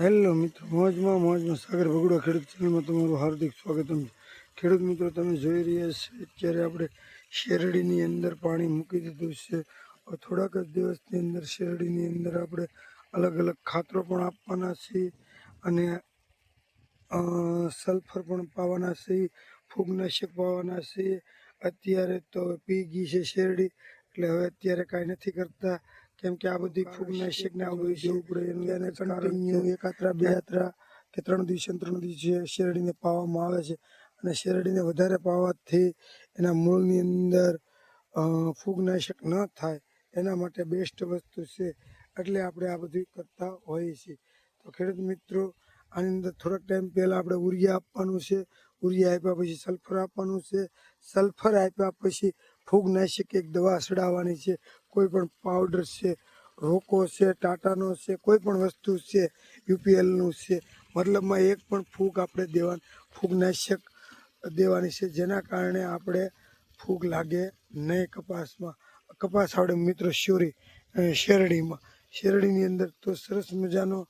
Hello મિત્રો, મોજમાં મોજમાં સાગર ભગુડો ખેડૂત ચેનલમાં તમારું હાર્દિક સ્વાગતમ છે. ખેડૂત મિત્રો, તમે જોઈ રહ્યા છે અત્યારે આપણે શેરડીની અંદર પાણી મૂકી દીધું છે. થોડાક જ દિવસની અંદર શેરડીની અંદર આપણે અલગ અલગ ખાતરો પણ આપવાના છીએ અને સલ્ફર પણ પાવાના છીએ, ફૂગનાશક પાવાના છીએ. અત્યારે તો પી ગઈ છે શેરડી, એટલે હવે અત્યારે કાંઈ નથી કરતા. કેમ કે આ બધી ફૂગનાશક ને આવું બધું જવું પડે એનું એને કન્ટિન્યુ એક આત્રા બે આત્રા કે ત્રણ દિવસે ત્રણ દિવસે શેરડીને પાવામાં આવે છે. અને શેરડીને વધારે પાવાથી એના મૂળની અંદર ફૂગનાશક ન થાય. એના માટે બેસ્ટ વસ્તુ છે. એટલે આપણે આ બધું કરતા હોઈએ છીએ. તો ખેડૂત મિત્રો આની અંદર થોડાક ટાઈમ પહેલાં આપણે ઉરિયા આપવાનું છે. ઉરિયા આપ્યા પછી સલ્ફર આપવાનું છે. સલ્ફર આપ્યા પછી ફૂગનાશક એક દવા સડાવવાની છે. કોઈ પણ પાવડર છે, રોકો છે, ટાટાનો છે, કોઈ પણ વસ્તુ છે, યુપીએલનું છે. મતલબમાં એક પણ ફૂગ આપણે દેવાનું, ફૂગનાશક દેવાની છે. જેના કારણે આપણે ફૂગ લાગે નહીં કપાસમાં. કપાસ આવડે મિત્રો શોરી શેરડીમાં. શેરડીની અંદર તો સરસ મજાનો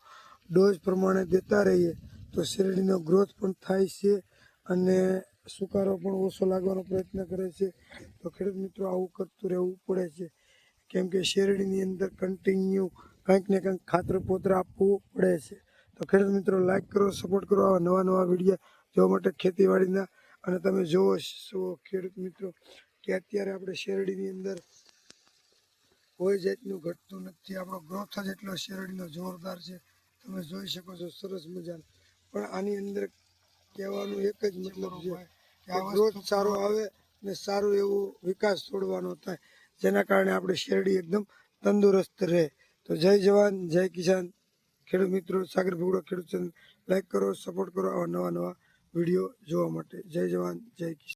ડોઝ પ્રમાણે દેતા રહીએ. તો શેરડીનો ગ્રોથ પણ થાય છે અને સુકારો પણ ઓછો લાગવાનો પ્રયત્ન કરે છે. તો ખેડૂત મિત્રો, આવું કરતું રહેવું પડે છે. કેમ કે શેરડીની અંદર કન્ટિન્યુ કંઈક ને કંઈક ખાતર પોતર આપવું પડે છે. તો ખેડૂત મિત્રો લાઇક કરો સપોર્ટ કરો આવા નવા નવા વીડિયો જોવા માટે ખેતીવાડીના. અને તમે જોવો છો ખેડૂત મિત્રો, કે અત્યારે આપણે શેરડીની અંદર કોઈ જાતનું ઘટતું નથી. આપણો ગ્રોથ જ એટલો શેરડીનો જોરદાર છે. તમે જોઈ શકો છો, સરસ મજાનો. પણ આની અંદર કહેવાનું એક જ મતલબ છે કે આ ગ્રોથ સારો આવે ને સારું એવું વિકાસ છોડવાનો થાય. જેના કારણે આપણે શેરડી એકદમ તંદુરસ્ત રહે. તો જય જવાન જય કિસાન. ખેડૂત મિત્રો સાગર ભૂગડો ખેડૂત લાઈક કરો સપોર્ટ કરો આવા નવા નવા વીડિયો જોવા માટે. જય જવાન જય કિસાન.